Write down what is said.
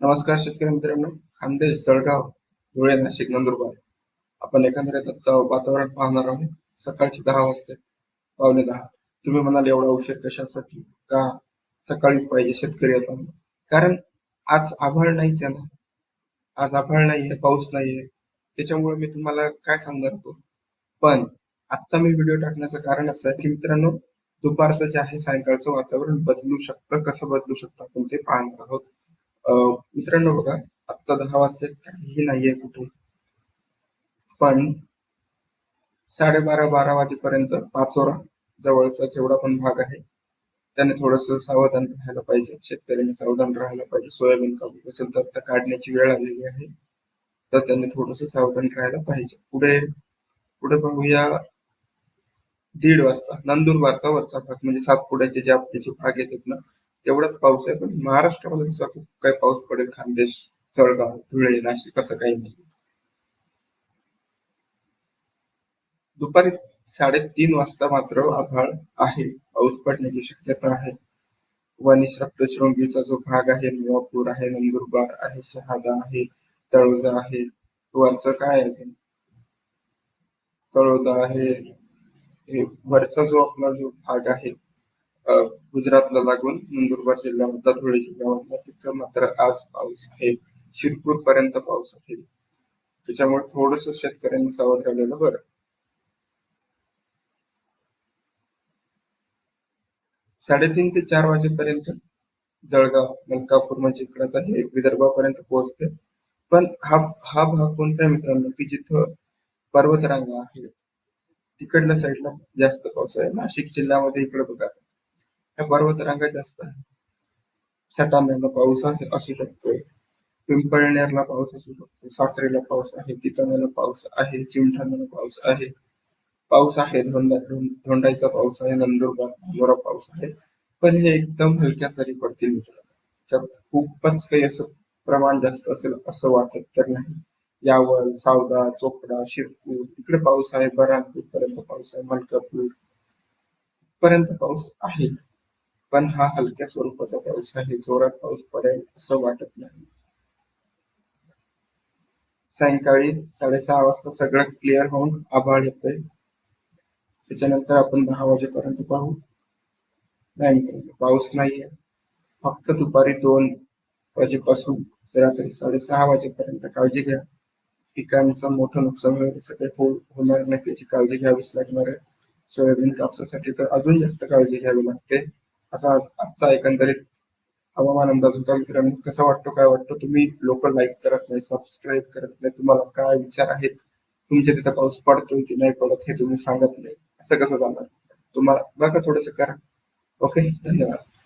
नमस्कार शेतकरी मित्रांनो. खानदेश जळगाव धुळे नाशिक नंदुरबार. आपण एकंदरीत आता वातावरण पाहणार आहोत. सकाळचे दहा वाजता पावणे दहा. तुम्ही म्हणाल एवढा उशीर कशासाठी? का सकाळीच पाहिजे शेतकरी आता? कारण आज आभाळ नाहीच आहे ना. आज आभाळ नाहीये पाऊस नाहीये. त्याच्यामुळे मी तुम्हाला काय सांगणार होतो पण आत्ता मी व्हिडिओ टाकण्याचं कारण असं आहे की मित्रांनो दुपारचं जे आहे सायंकाळचं वातावरण बदलू शकतं. कसं बदलू शकतं आपण ते पाहणार आहोत. मित्रांनो बघा आत्ता दहा वाजता काहीही नाहीये कुठे पण साडेबारा बारा वाजेपर्यंत पाचोरा जवळचा जेवढा पण भाग आहे त्याने थोडस सावधान राहायला पाहिजे. शेतकऱ्यांनी सावधान राहायला पाहिजे. सोयाबीन कापूस असेल तर आता काढण्याची वेळ आलेली आहे तर त्यांनी थोडस सावधान राहायला पाहिजे. पुढे पुढे बघूया दीड वाजता नंदुरबारचा वरचा भाग म्हणजे सातपुड्याचे जे आपले जे भाग येतात ना तेवढाच पाऊस आहे पण महाराष्ट्रामध्ये तसा खूप काही पाऊस पडेल खानदेश जळगाव धुळे नाशिक असं काही नाही दुपारी साडेतीन वाजता मात्र आभाळ आहे पाऊस पडण्याची शक्यता आहे वणी सप्तशृंगीचा जो भाग आहे नवापूर आहे नंदुरबार आहे शहादा आहे तळोजा आहे वरचं काय आहे अजून? तळोदा आहे हे वरचा जो आपला जो भाग आहे गुजरातला लागून नंदुरबार जिल्ह्यामधला धुळे जिल्ह्यामधला तिथं मात्र आज पाऊस आहे. शिरपूर पर्यंत पाऊस आहे. त्याच्यामुळे थोडस शेतकऱ्यांनी सावध राहिलेलं बरं. साडेतीन ते चार वाजेपर्यंत जळगाव मलकापूर म्हणजे इकडे आता हे विदर्भापर्यंत पोहोचते. पण हा हा भाग कोणता आहे मित्रांनो? की जिथं पर्वतरांगा आहेत. तिकडल्या साईडला जास्त पाऊस आहे. नाशिक जिल्ह्यामध्ये इकडे बघा. या पर्वतरांगा जास्त आहे. सटाण्याला पाऊस असू शकतोय. पिंपळनेरला पाऊस असू शकतो. साखरेला पाऊस आहे तिथं पाऊस आहे चिमठाण्याला पाऊस आहे. पाऊस आहे धोंडा धोंडाईचा पाऊस आहे नंदुरबार धानोरा पाऊस आहे. पण हे एकदम हलक्या सरी पडतील मित्रांनो. त्यात खूपच काही असं प्रमाण जास्त असेल असं वाटत तर नाही. यावल सावदा चोपडा शिरपूर इकडे पाऊस आहे बऱ्हाणपूर पर्यंत पाऊस आहे मलकापूर पर्यंत पाऊस आहे. पण हा हलक्या स्वरूपाचा पाऊस आहे. जोरात पाऊस पडेल असं वाटत नाही. सायंकाळी साडेसहा वाजता सगळं क्लिअर होऊन आभाळ येतोय. त्याच्यानंतर आपण दहा वाजेपर्यंत पाहू. नाही मित्रांनो, पाऊस नाहीये. फक्त दुपारी दोन वाजेपासून रात्री साडेसहा वाजेपर्यंत काळजी घ्या. पिकांचं मोठं नुकसान होईल सगळे हो- होणार नाही. त्याची काळजी घ्यावीच लागणार आहे. सोयाबीन कापसासाठी तर अजून जास्त काळजी घ्यावी लागते. असा आज- आजचा एकंदरीत हवामान अंदाज होता. मित्रांनो कसा वाटतो काय वाटतो तुम्ही लोक लाईक करत नाही सबस्क्राईब करत नाही तुम्हाला काय विचार आहेत तुमच्या तिथं पाऊस पडतोय की नाही पडत हे तुम्ही सांगत नाही. असं कसं जाणार? तुम्हाला बघा थोडस करा. ओके धन्यवाद.